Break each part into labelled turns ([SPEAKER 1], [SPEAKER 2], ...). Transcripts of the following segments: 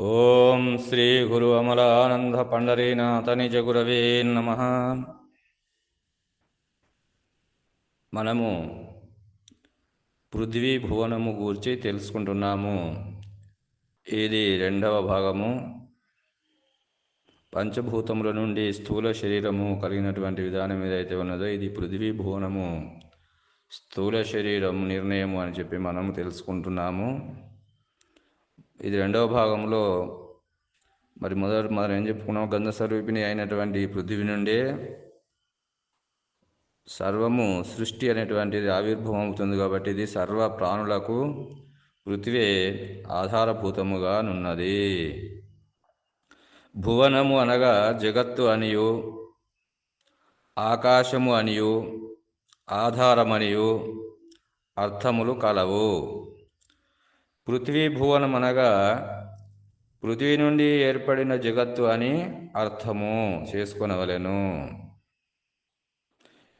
[SPEAKER 1] ఓం శ్రీ గురు అమలానంద పండరీనాథని జగురవే నమ. మనము పృథ్వీ భువనము గూర్చి తెలుసుకుంటున్నాము. ఇది రెండవ భాగము? పంచభూతముల నుండి స్థూల శరీరము కలిగినటువంటి విధానం ఏదైతే ఉన్నదో ఇది పృథ్వీ భువనము. స్థూల శరీరం నిర్ణయము అని చెప్పి మనము తెలుసుకుంటున్నాము. ఇది రెండవ భాగంలో మరి మొదటి మనం ఏం చెప్పుకున్నాం? గంధ స్వరూపిణి అయినటువంటి పృథివీ నుండే సర్వము సృష్టి అనేటువంటిది ఆవిర్భవం అవుతుంది కాబట్టి ఇది సర్వ ప్రాణులకు పృథివే ఆధారభూతముగా నున్నది. భువనము అనగా జగత్తు అనియు ఆకాశము అనియు ఆధారమనియు అర్థములు కలవు. పృథ్వీ భువనం అనగా పృథ్వీ నుండి ఏర్పడిన జగత్తు అని అర్థము చేసుకొనవలెను.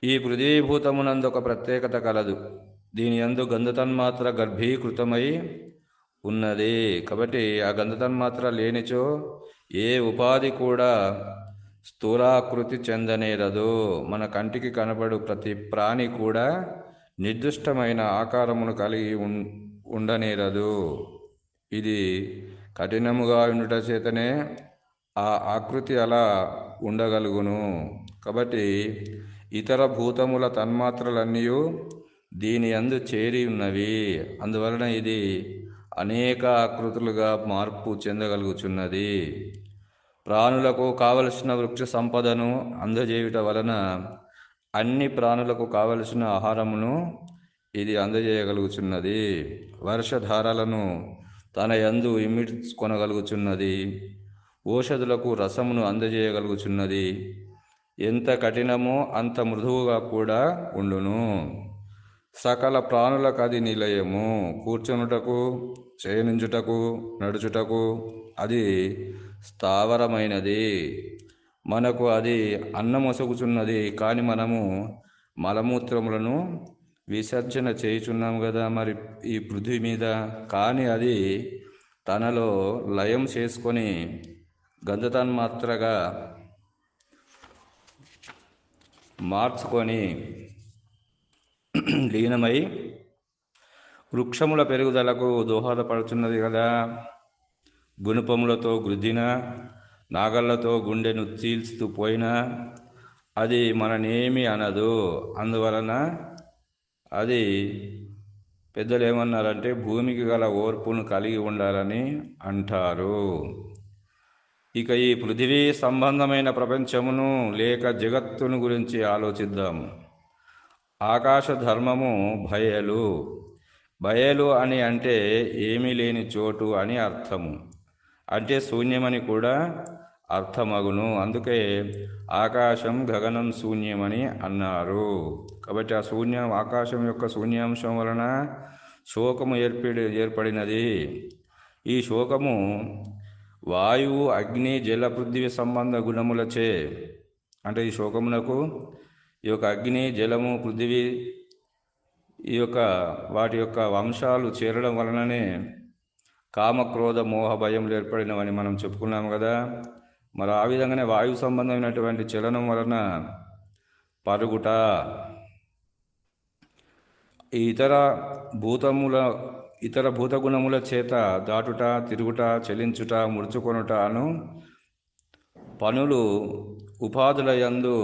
[SPEAKER 1] ఈ పృథ్వీభూతమునందు ఒక ప్రత్యేకత కలదు. దీని యందు గంధతన్మాత్ర గర్భీకృతమై ఉన్నది. కాబట్టి ఆ గంధతన్మాత్ర లేనిచో ఏ ఉపాధి కూడా స్థూలాకృతి చెందనేరదు మన కంటికి కనబడు ప్రతి ప్రాణి కూడా నిర్దిష్టమైన ఆకారమును కలిగి ఉం ఉండనేరదు. ఇది కఠినముగా ఉండుట చేతనే ఆ ఆకృతి అలా ఉండగలుగును. కాబట్టి ఇతర భూతముల తన్మాత్రలన్నీ దీని అందు చేరి ఉన్నవి. అందువలన ఇది అనేక ఆకృతులుగా మార్పు చెందగలుగుచున్నది. ప్రాణులకు కావలసిన వృక్ష సంపదను అందజేయుట వలన అన్ని ప్రాణులకు కావలసిన ఆహారమును అందజేయగలుగుచున్నది. వర్షధారలను తన యందు ఇమిడ్చుకొనగలుగుచున్నది. ఓషధులకు రసమును అందజేయగలుగుచున్నది. ఎంత కఠినమో అంత మృదువుగా కూడా ఉండును. సకల ప్రాణులకు అది నిలయము. కూర్చునుటకు చేయనించుటకు నడుచుటకు అది స్థావరమైనది. మనకు అది అన్నమొసగుచున్నది. కానీ మనము మలమూత్రములను విసర్జన చేయుచున్నాం కదా మరి ఈ పృథ్వీ మీద. కానీ అది తనలో లయం చేసుకొని గంధతన్మాత్రగా మార్చుకొని లీనమై వృక్షముల పెరుగుదలకు దోహదపడుతున్నది కదా గుణపములతో గృద్దిన నాగళ్ళతో గుండెను చీల్చుతూ పోయినా అది మననేమి అనదు. అందువలన అది పెద్దలు ఏమన్నారంటే భూమికి గల ఓర్పును కలిగి ఉండాలని అంటారు. ఇక ఈ పృథివీ సంబంధమైన ప్రపంచమును లేక జగత్తును గురించి ఆలోచిద్దాం. ఆకాశ ధర్మము భయలు. భయలు అని అంటే ఏమీ లేని చోటు అని అర్థము. అంటే శూన్యమని కూడా అర్థమగును. అందుకే ఆకాశం గగనం శూన్యమని అన్నారు. కాబట్టి ఆ శూన్యం ఆకాశం యొక్క శూన్యాంశం వలన శోకము ఏర్పడి ఏర్పడినది. ఈ శోకము వాయువు అగ్ని జల పృథ్వీ సంబంధ గుణములచే. అంటే ఈ శోకమునకు ఈ యొక్క అగ్ని జలము పృథివీ ఈ యొక్క వాటి యొక్క వంశాలు చేరడం వలననే కామక్రోధ మోహ భయములు ఏర్పడినవని మనం చెప్పుకున్నాం కదా. మరి ఆ విధంగానే వాయు సంబంధమైనటువంటి చలనం వలన పరుగుట ఇతర భూతముల ఇతర భూతగుణముల చేత దాటుట తిరుగుట చెలించుట ముడుచుకొనుటను పనులు ఉపాధుల యందు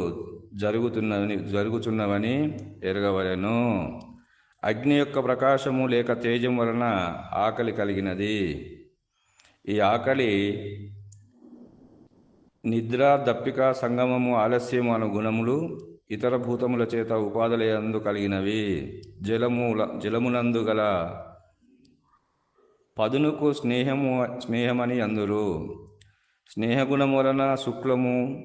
[SPEAKER 1] జరుగుతున్నవని జరుగుతున్నవని ఎరగవలను. అగ్ని యొక్క ప్రకాశము లేక తేజం వలన ఆకలి కలిగినది. ఈ ఆకలి నిద్ర దప్పిక సంగమము ఆలస్యము అను గుణములు ఇతర భూతముల చేత ఉపాధులయందు కలిగినవి. జలముల జలమునందు గల పదునుకు స్నేహము స్నేహమని అందురు. స్నేహగుణం వలన శుక్లము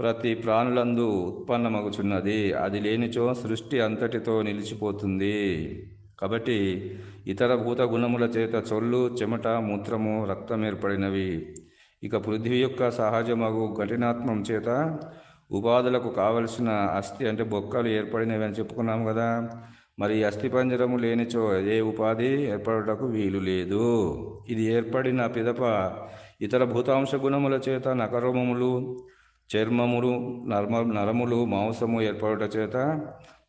[SPEAKER 1] ప్రతి ప్రాణులందు ఉత్పన్నమగుచున్నది. అది లేనిచో సృష్టి అంతటితో నిలిచిపోతుంది. కాబట్టి ఇతర భూత గుణముల చేత చొల్లు చెమట మూత్రము రక్తం ఏర్పడినవి ఇక పృథ్వీ యొక్క సహజమగు కఠినాత్మం చేత ఉపాధులకు కావలసిన అస్థి అంటే బొక్కలు ఏర్పడినవి అని చెప్పుకున్నాం కదా. మరి అస్థిపంజరము లేనిచో ఏ ఉపాధి ఏర్పడటకు వీలు లేదు. ఇది ఏర్పడిన పిదప ఇతర భూతాంశ గుణముల చేత నకరమములు చర్మములు నర్మ నరములు మాంసము ఏర్పడుట చేత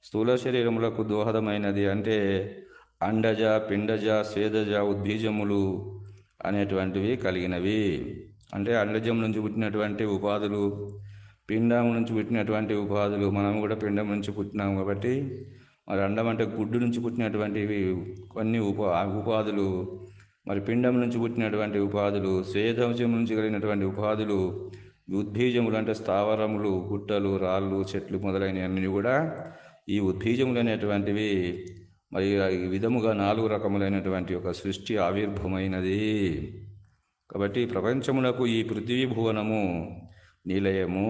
[SPEAKER 1] స్థూల శరీరములకు దోహదమైనది అంటే అండజ పిండజ స్వేదజ ఉద్భీజములు అనేటువంటివి కలిగినవి. అంటే అండజం నుంచి పుట్టినటువంటి ఉపాధులు పిండం నుంచి పుట్టినటువంటి ఉపాధులు మనం కూడా పిండం నుంచి పుట్టినాం కాబట్టి మరి అండం అంటే గుడ్డు నుంచి పుట్టినటువంటివి కొన్ని ఉపా ఉపాధులు మరి పిండం నుంచి పుట్టినటువంటి ఉపాధులు స్వేదంశం నుంచి కలిగినటువంటి ఉపాధులు ఉద్భీజములు అంటే స్థావరములు గుట్టలు రాళ్ళు చెట్లు మొదలైనవన్నీ కూడా ఈ ఉద్భీజములు అనేటువంటివి మరి ఈ విధముగా నాలుగు రకములైనటువంటి ఒక సృష్టి ఆవిర్భమైనది కాబట్టి ప్రపంచమునకు ఈ పృథ్వీ భువనము నిలయము.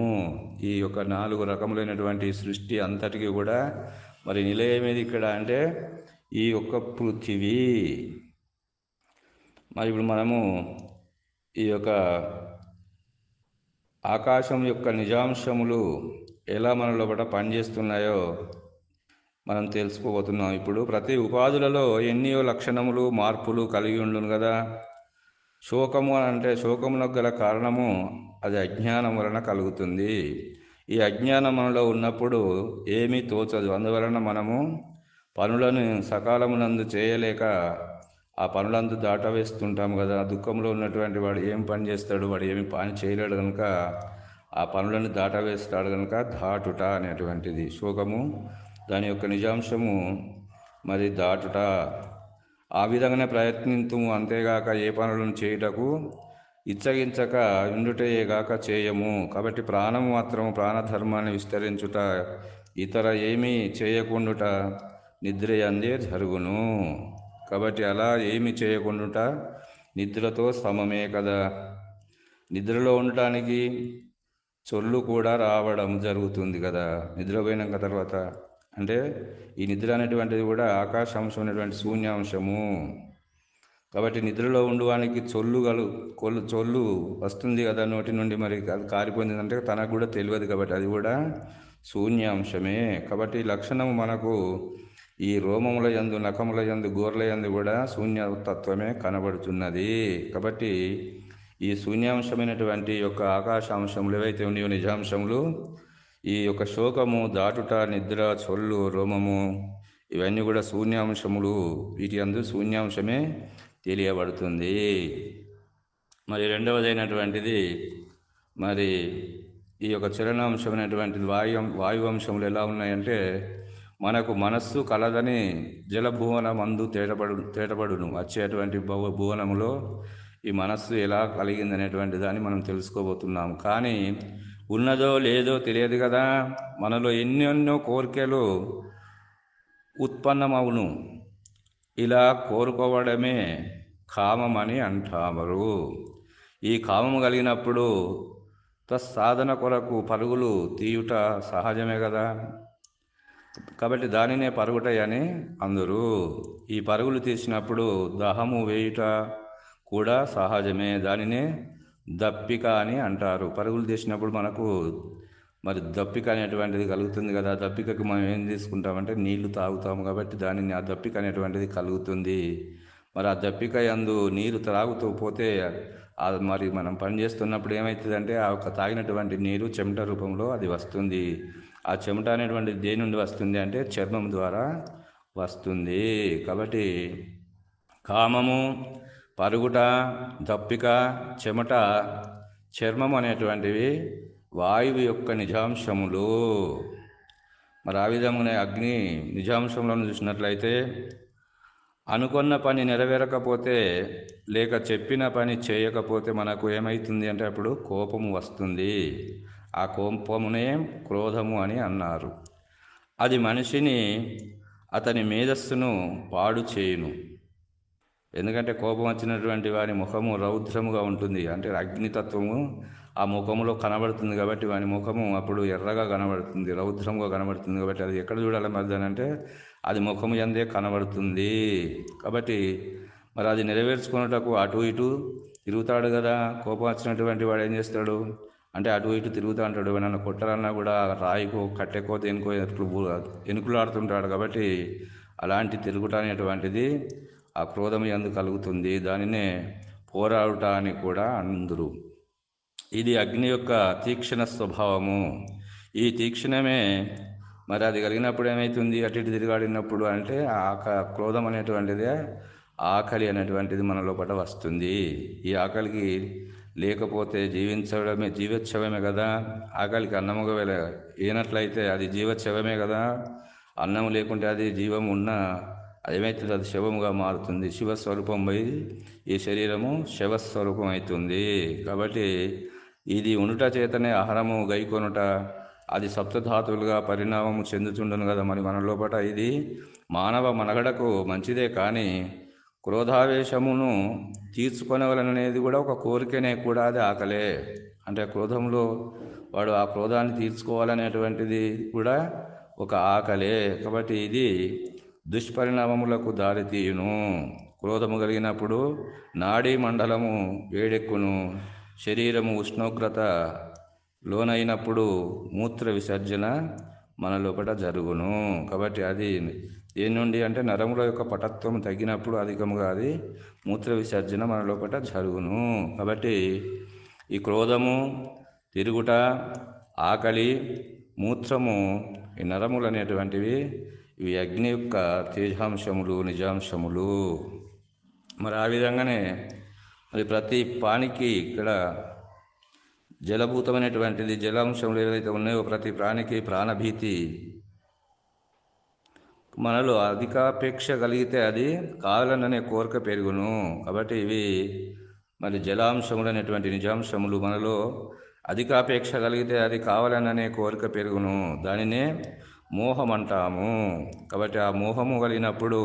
[SPEAKER 1] ఈ యొక్క నాలుగు రకములైనటువంటి సృష్టి అంతటికి కూడా మరి నిలయం ఏది ఇక్కడ అంటే ఈ యొక్క పృథివీ. మరి ఇప్పుడు మనము ఈ యొక్క ఆకాశం యొక్క నిజాంశములు ఎలా మన లోపల పనిచేస్తున్నాయో మనం తెలుసుకోబోతున్నాం. ఇప్పుడు ప్రతి ఉపాధులలో ఎన్నో లక్షణములు మార్పులు కలిగి ఉండును కదా. శోకము అని అంటే శోకమునకు గల కారణము అది అజ్ఞానం వలన కలుగుతుంది. ఈ అజ్ఞానం మనలో ఉన్నప్పుడు ఏమీ తోచదు. అందువలన మనము పనులను సకాలమునందు చేయలేక ఆ పనులందు దాటవేస్తుంటాము కదా. దుఃఖంలో ఉన్నటువంటి వాడు ఏం పని చేస్తాడు? వాడు ఏమి పని చేయలేడు కనుక ఆ పనులను దాటవేస్తాడు కనుక దాటుట అనేటువంటిది. శోకము దాని యొక్క నిజాంశము మరి దాటుట. ఆ విధంగానే ప్రయత్నింతుము అంతేగాక ఏ పనులను చేయుటకు ఇచ్చగించక ఉండుటయేగాక చేయము. కాబట్టి ప్రాణము మాత్రము ప్రాణధర్మాన్ని విస్తరించుట ఇతర ఏమీ చేయకుండుట నిద్ర అందే జరుగును. కాబట్టి అలా ఏమి చేయకుండుట నిద్రతో సమమే కదా. నిద్రలో ఉండటానికి చొల్లు కూడా రావడం జరుగుతుంది కదా. నిద్రపోయినాక తర్వాత అంటే ఈ నిద్ర అనేటువంటిది కూడా ఆకాశాంశం అనేటువంటి శూన్యాంశము కాబట్టి నిద్రలో ఉండడానికి చొల్లు గలు కొల్లు చొల్లు వస్తుంది కదా నోటి నుండి మరి అది కారిపోయిందంటే తనకు కూడా తెలియదు కాబట్టి అది కూడా శూన్యాంశమే. కాబట్టి లక్షణము మనకు ఈ రోమముల యందు నఖముల యందు గోర్ల యందు కూడా శూన్యతత్వమే కనబడుతున్నది కాబట్టి ఈ శూన్యాంశమైనటువంటి యొక్క ఆకాశాంశములు ఏవైతే ఉన్నాయో నిజాంశములు ఈ యొక్క శోకము దాటుట నిద్ర చొల్లు రోమము ఇవన్నీ కూడా శూన్యాంశములు. వీటి అందు శూన్యాంశమే తెలియబడుతుంది. మరి రెండవదైనటువంటిది మరి ఈ యొక్క చలనాంశమైనటువంటిది వాయు వాయువంశములు ఎలా ఉన్నాయంటే మనకు మనస్సు కలదని జలభువన మందు తేటపడు తేటపడును వచ్చేటువంటి భవ భువనములో ఈ మనస్సు ఎలా కలిగింది అనేటువంటి దాన్ని మనం తెలుసుకోబోతున్నాం. కానీ ఉన్నదో లేదో తెలియదు కదా. మనలో ఎన్నెన్నో కోరికలు ఉత్పన్నమవును. ఇలా కోరుకోవడమే కామమని అంటామరు. ఈ కామము కలిగినప్పుడు తత్సాధన కొరకు పరుగులు తీయుట సహజమే కదా. కాబట్టి దానినే పరుగుటయని అందరూ. ఈ పరుగులు తీసినప్పుడు దహము వేయుట కూడా సహజమే. దానినే దప్పిక అని అంటారు. పరుగులు తీసినప్పుడు మనకు మరి దప్పిక అనేటువంటిది కలుగుతుంది కదా. దప్పికకి మనం ఏం తీసుకుంటామంటే నీళ్ళు తాగుతాము కాబట్టి దానిని ఆ దప్పిక అనేటువంటిది కలుగుతుంది. మరి ఆ దప్పిక యందు నీరు త్రాగుతూ పోతే అది మరి మనం పని చేస్తున్నప్పుడు ఏమవుతుందంటే ఆ ఒక తాగినటువంటి నీరు చెమట రూపంలో అది వస్తుంది. ఆ చెమట అనేటువంటిది దేని నుండి వస్తుంది అంటే చర్మం ద్వారా వస్తుంది. కాబట్టి కామము పరుగుట దప్పిక చెమట చర్మం అనేటువంటివి వాయువు యొక్క నిజాంశములు. మరి ఆ విధమునే అగ్ని నిజాంశంలో చూసినట్లయితే అనుకున్న పని నెరవేరకపోతే లేక చెప్పిన పని చేయకపోతే మనకు ఏమవుతుంది అంటే అప్పుడు కోపము వస్తుంది. ఆ కోపమునే క్రోధము అని అన్నారు. అది మనిషిని అతని మేధస్సును పాడు చేయును. ఎందుకంటే కోపం వచ్చినటువంటి వారి ముఖము రౌద్రముగా ఉంటుంది. అంటే అగ్నితత్వము ఆ ముఖములో కనబడుతుంది కాబట్టి వాని ముఖము అప్పుడు ఎర్రగా కనబడుతుంది రౌద్రంగా కనబడుతుంది కాబట్టి అది ఎక్కడ చూడాలి మరి అంటే అది ముఖము ఎందే కనబడుతుంది. కాబట్టి మరి అది నెరవేర్చుకున్నటకు అటు ఇటు తిరుగుతాడు కదా కోపం వచ్చినటువంటి వాడు ఏం చేస్తాడు? అంటే అటు ఇటు తిరుగుతూ ఉంటాడు ఏమైనా కొట్టాలన్నా కూడా రాయికో కట్టెకో దేనికో ఎనుకులు ఎనుకులాడుతుంటాడు కాబట్టి అలాంటి తిరుగుట అనేటువంటిది ఆ క్రోధం ఎందు కలుగుతుంది. దానినే పోరాడుట అని కూడా అందరూ. ఇది అగ్ని యొక్క తీక్షణ స్వభావము. ఈ తీక్షణమే మరి అది కలిగినప్పుడు ఏమవుతుంది అటు ఇటు తిరిగాడినప్పుడు అంటే ఆక క్రోధం అనేటువంటిది ఆకలి అనేటువంటిది మన లోపల వస్తుంది. ఈ ఆకలికి లేకపోతే జీవించడమే జీవోత్సవమే కదా. ఆకలికి అన్నముగా వేళ ఏనట్లయితే అది జీవోత్సవమే కదా. అన్నం లేకుంటే అది జీవం ఉన్న ఏమవుతుంది అది శవముగా మారుతుంది. శివస్వరూపం పోయి ఈ శరీరము శివస్వరూపం అవుతుంది. కాబట్టి ఇది ఉండుట చేతనే ఆహారము గైకొనుట. అది సప్తధాతువులుగా పరిణామము చెందుతుండను కదా మరి మన లోపల ఇది. మానవ మనగడకు మంచిదే కానీ క్రోధావేశమును తీర్చుకొనవలననేది కూడా ఒక కోరికనే కూడా అది ఆకలే. అంటే క్రోధంలో వాడు ఆ క్రోధాన్ని తీర్చుకోవాలనేటువంటిది కూడా ఒక ఆకలే. కాబట్టి ఇది దుష్పరిణామములకు దారితీయును క్రోధము కలిగినప్పుడు నాడీ మండలము వేడెక్కును. శరీరము ఉష్ణోగ్రత లోనైనప్పుడు మూత్ర విసర్జన మన లోపల జరుగును. కాబట్టి అది దేని నుండి అంటే నరముల యొక్క పటత్వం తగ్గినప్పుడు అధికముగా అది మూత్ర విసర్జన మన లోపల జరుగును. కాబట్టి ఈ క్రోధము తిరుగుట ఆకలి మూత్రము ఈ నరములు అనేటువంటివి ఇవి అగ్ని యొక్క తేజాంశములు నిజాంశములు. మరి ఆ విధంగానే మరి ప్రతి ప్రాణికి ఇక్కడ జలభూతమైనటువంటిది జలాంశములు ఏవైతే ఉన్నాయో ప్రతి ప్రాణికి ప్రాణభీతి. మనలో అధికాపేక్ష కలిగితే అది కావాలననే కోరిక పెరుగును. కాబట్టి ఇవి మరి జలాంశములు అనేటువంటి నిజాంశములు మనలో అధికాపేక్ష కలిగితే అది కావాలననే కోరిక పెరుగును. దానినే మోహం అంటాము. కాబట్టి ఆ మోహము కలిగినప్పుడు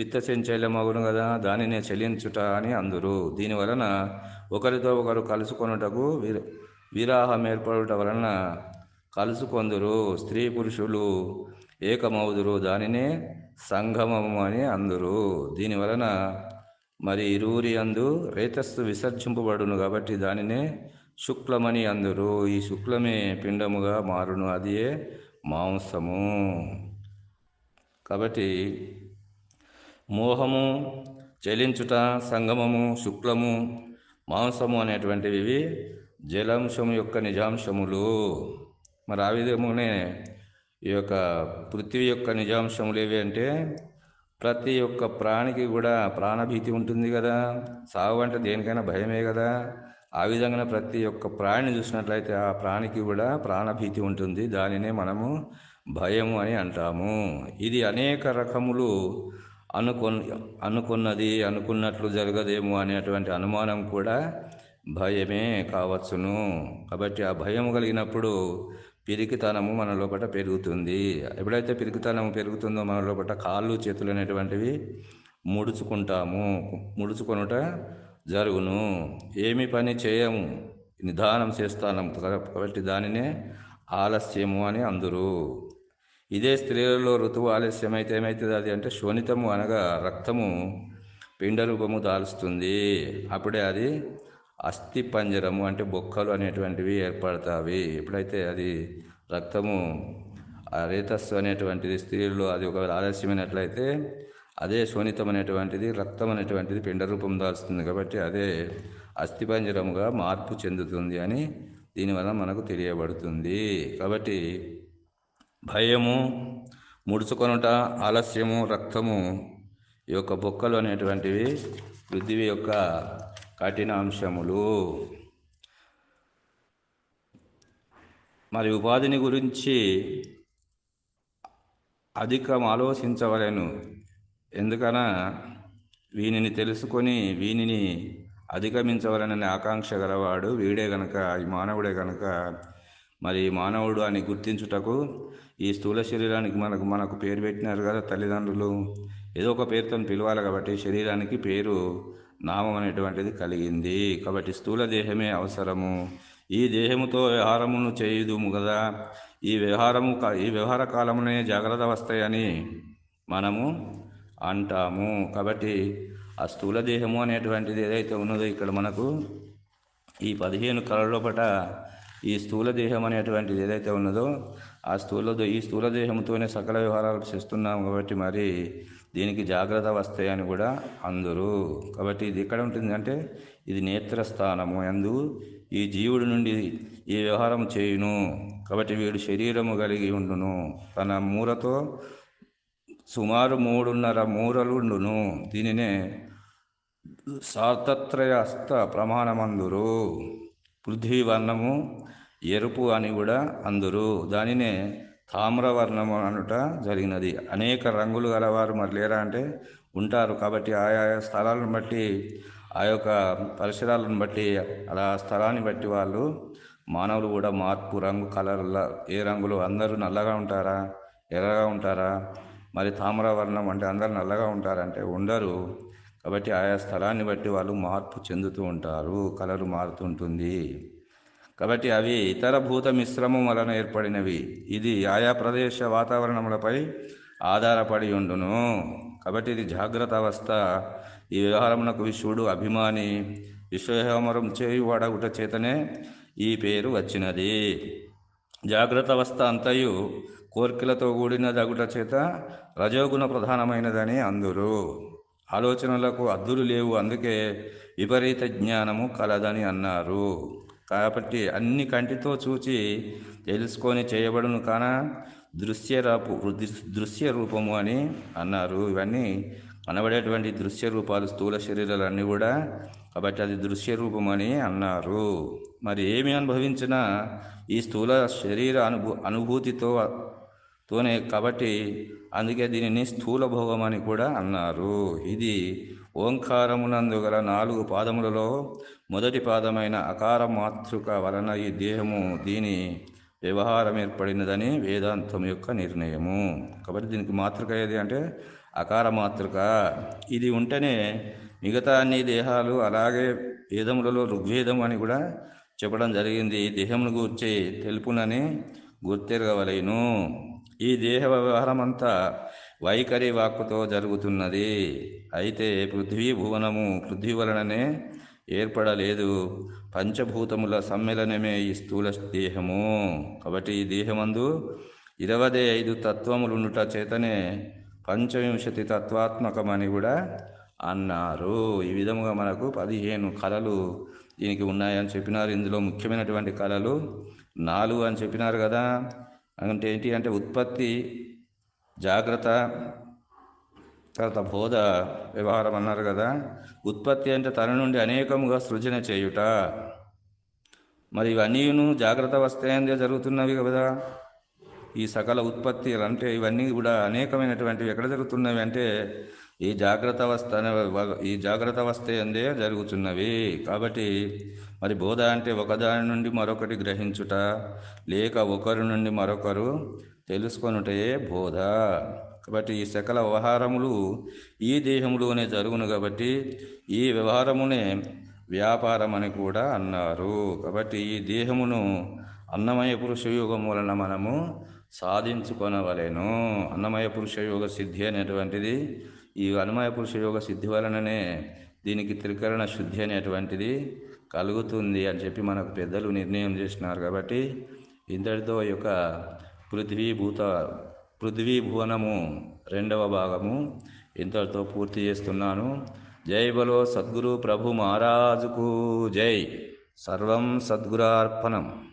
[SPEAKER 1] చిత్తచంచల్యం అగును కదా దానినే చెల్లించుట అని అందరు. దీని వలన ఒకరితో ఒకరు కలుసుకొనుటకు విర విరాహం ఏర్పడుట వలన కలుసుకొందురు. స్త్రీ పురుషులు ఏకమవుదురు దానినే సంగమము అని అందురు. దీని వలన మరి ఇరువురి అందు రేతస్సు విసర్జింపబడును కాబట్టి దానినే శుక్లమని అందరు. ఈ శుక్లమే పిండముగా మారును అదియే మాంసము. కాబట్టి మోహము చెలించుట సంగమము శుక్లము మాంసము అనేటువంటివి ఇవి జలాంశము యొక్క నిజాంశములు. మరి ఆ విధమునే ఈ యొక్క పృథ్వీ యొక్క నిజాంశములు ఏవి అంటే ప్రతి ఒక్క ప్రాణికి కూడా ప్రాణభీతి ఉంటుంది కదా సాగు అంటే దేనికైనా భయమే కదా. ఆ విధంగా ప్రతి ఒక్క ప్రాణిని చూసినట్లయితే ఆ ప్రాణికి కూడా ప్రాణభీతి ఉంటుంది. దానినే మనము భయము అని అంటాము. ఇది అనేక రకములు అనుకొన్ అనుకున్నది అనుకున్నట్లు జరగదేమో అనేటువంటి అనుమానం కూడా భయమే కావచ్చును. కాబట్టి ఆ భయం కలిగినప్పుడు పిరికితనము మన లోపల పెరుగుతుంది. ఎప్పుడైతే పిరికితనము పెరుగుతుందో మన లోపల కాళ్ళు చేతులు అనేటువంటివి ముడుచుకుంటాము. ముడుచుకొనుట జరుగును. ఏమి పని చేయము నిదానం చేస్తాను. కాబట్టి దానినే ఆలస్యము అని అందరూ. ఇదే స్త్రీలలో ఋతువు ఆలస్యమైతే ఏమవుతుంది అది అంటే శోణితము అనగా రక్తము పిండ రూపము దాల్స్తుంది. అప్పుడే అది అస్థి పంజరము అంటే బొక్కలు అనేటువంటివి ఏర్పడతాయి ఎప్పుడైతే అది రక్తము రేతస్సు అనేటువంటిది స్త్రీల్లో అది ఒకవేళ ఆలస్యమైనట్లయితే అదే శోణితం అనేటువంటిది రక్తం అనేటువంటిది పిండ రూపం దాల్స్తుంది కాబట్టి అదే అస్థిపంజరముగా మార్పు చెందుతుంది అని దీనివల్ల మనకు తెలియబడుతుంది. కాబట్టి భయము ముడుచుకొనుట ఆలస్యము రక్తము ఈ యొక్క బొక్కలు అనేటువంటివి పృథివీ యొక్క కఠినాంశములు. మరి ఉపాధిని గురించి అధికం ఆలోచించవలెను. ఎందుకనా? వీనిని తెలుసుకొని వీనిని అధిగమించవలననే ఆకాంక్ష గలవాడు వీడే గనక ఈ మానవుడే గనక మరి మానవుడు అని గుర్తించుటకు ఈ స్థూల శరీరానికి మనకు మనకు పేరు పెట్టినారు కదా తల్లిదండ్రులు. ఏదో ఒక పేరుతో పిలవాలి కాబట్టి శరీరానికి పేరు నామం అనేటువంటిది కలిగింది. కాబట్టి స్థూల దేహమే అవసరము. ఈ దేహముతో వ్యవహారమును చేయుదుము కదా. ఈ వ్యవహారము కా- ఈ వ్యవహార కాలమునే జాగ్రత్త వస్తాయని మనము అంటాము. కాబట్టి ఆ స్థూల దేహము అనేటువంటిది ఏదైతే ఉన్నదో ఇక్కడ మనకు ఈ పదిహేను కళలోపట ఈ స్థూల దేహం అనేటువంటిది ఏదైతే ఉన్నదో ఆ స్థూల ఈ స్థూల దేహంతోనే సకల వ్యవహారాలు చేస్తున్నాం కాబట్టి మరి దీనికి జాగ్రత్త వస్తాయని కూడా అందరూ. కాబట్టి ఇది ఎక్కడ ఉంటుందంటే ఇది నేత్రస్థానము అందు ఈ జీవుడి నుండి ఈ వ్యవహారం చేయును. కాబట్టి వీడు శరీరము కలిగి ఉండును. తన మూరతో సుమారు మూడున్నర మూరలుండును దీనినే సాతత్రయ ప్రమాణమందురు. పృథ్వీ వర్ణము ఎరుపు అని కూడా అందురు. దానినే తామ్రవర్ణము అనుట జరిగినది. అనేక రంగులు గలవారు మరి లేరా అంటే ఉంటారు. కాబట్టి ఆయా స్థలాలను బట్టి ఆ యొక్క పరిసరాలను బట్టి అలా స్థలాన్ని బట్టి వాళ్ళు మానవులు కూడా మార్పు రంగు కలర్ల ఏ రంగులు అందరూ నల్లగా ఉంటారా ఎర్రగా ఉంటారా? మరి తామ్రవర్ణం అంటే అందరూ నల్లగా ఉంటారంటే ఉండరు. కాబట్టి ఆయా స్థలాన్ని బట్టి వాళ్ళు మార్పు చెందుతూ ఉంటారు. కలరు మారుతుంటుంది కాబట్టి అవి ఇతర భూత మిశ్రమం వలన ఏర్పడినవి. ఇది ఆయా ప్రదేశ వాతావరణములపై ఆధారపడి ఉండును. కాబట్టి ఇది జాగ్రత్త అవస్థ. ఈ వ్యవహారమునకు విశ్వడు అభిమాని. విశ్వహోమరం చేయువాడగుట చేతనే ఈ పేరు వచ్చినది. జాగ్రత్త అవస్థ అంతయు కోర్కెలతో కూడినదగుట చేత రజోగుణ ప్రధానమైనదని అందురు. ఆలోచనలకు అద్దులు లేవు. అందుకే విపరీత జ్ఞానము కలదని అన్నారు. కాబట్టి అన్ని కంటితో చూచి తెలుసుకొని చేయబడును కాన? దృశ్యరాపు దృశ్య రూపము అని అన్నారు. ఇవన్నీ కనబడేటువంటి దృశ్య రూపాలు స్థూల శరీరాలన్నీ కూడా. కాబట్టి అది దృశ్య రూపం అని అన్నారు. మరి ఏమి అనుభవించినా ఈ స్థూల శరీర అనుభూ అనుభూతితో తోనే కాబట్టి అందుకే దీనిని స్థూల భోగం అని కూడా అన్నారు. ఇది ఓంకారమునందు గల నాలుగు పాదములలో మొదటి పాదమైన అకార మాతృక వలన ఈ దేహము దీని వ్యవహారం ఏర్పడినదని వేదాంతం యొక్క నిర్ణయము. కాబట్టి దీనికి మాతృక ఏది అంటే అకార మాతృక. ఇది ఉంటేనే మిగతా అన్ని దేహాలు అలాగే వేదములలో ఋగ్వేదం అని కూడా చెప్పడం జరిగింది. దేహమును గూర్చి తెలుపునని గుర్తెరగవలేను. ఈ దేహ వ్యవహారం అంతా వైఖరి వాక్కుతో జరుగుతున్నది. అయితే పృథ్వీ భువనము పృథ్వీ వలననే ఏర్పడలేదు. పంచభూతముల సమ్మేళనమే ఈ స్థూల దేహము. కాబట్టి ఈ దేహమందు ఇరవై ఐదు తత్వములుండుట చేతనే పంచవింశతి తత్వాత్మకమని కూడా అన్నారు. ఈ విధముగా మనకు పదిహేను కళలు దీనికి ఉన్నాయని చెప్పినారు. ఇందులో ముఖ్యమైనటువంటి కళలు నాలుగు అని చెప్పినారు కదా. అంటే ఏంటి అంటే ఉత్పత్తి జాగ్రత్త తర్వాత బోధ వ్యవహారం అన్నారు కదా. ఉత్పత్తి అంటే తన నుండి అనేకముగా సృజన చేయుట. మరి ఇవన్నీను జాగ్రత్త వస్తాయందే జరుగుతున్నవి కదా. ఈ సకల ఉత్పత్తి అంటే ఇవన్నీ కూడా అనేకమైనటువంటివి ఎక్కడ జరుగుతున్నవి అంటే ఈ జాగ్రత్త అవస్థ ఈ జాగ్రత్త అవస్థ అందే జరుగుతున్నవి. కాబట్టి మరి బోధ అంటే ఒకదాని నుండి మరొకటి గ్రహించుట లేక ఒకరి నుండి మరొకరు తెలుసుకొనుటే బోధ. కాబట్టి ఈ సకల వ్యవహారములు ఈ దేహములోనే జరుగును కాబట్టి ఈ వ్యవహారమునే వ్యాపారం అని కూడా అన్నారు. కాబట్టి ఈ దేహమును అన్నమయ పురుష యోగం వలన మనము సాధించుకొనవలేను. అన్నమయ పురుష యోగ సిద్ధి అనేటువంటిది ఈ అన్నమయ పురుష యోగ సిద్ధి వలననే దీనికి త్రికరణ శుద్ధి అనేటువంటిది కలుగుతుంది అని చెప్పి మనకు పెద్దలు నిర్ణయం చేసినారు కాబట్టి ఇంతటితో ఈ యొక్క పృథ్వీభూత పృథ్వీ భువనము రెండవ భాగము. ఇంతటితో పూర్తి చేస్తున్నాను. జై బలో సద్గురు ప్రభు మహారాజుకు జై. సర్వం సద్గురార్పణం.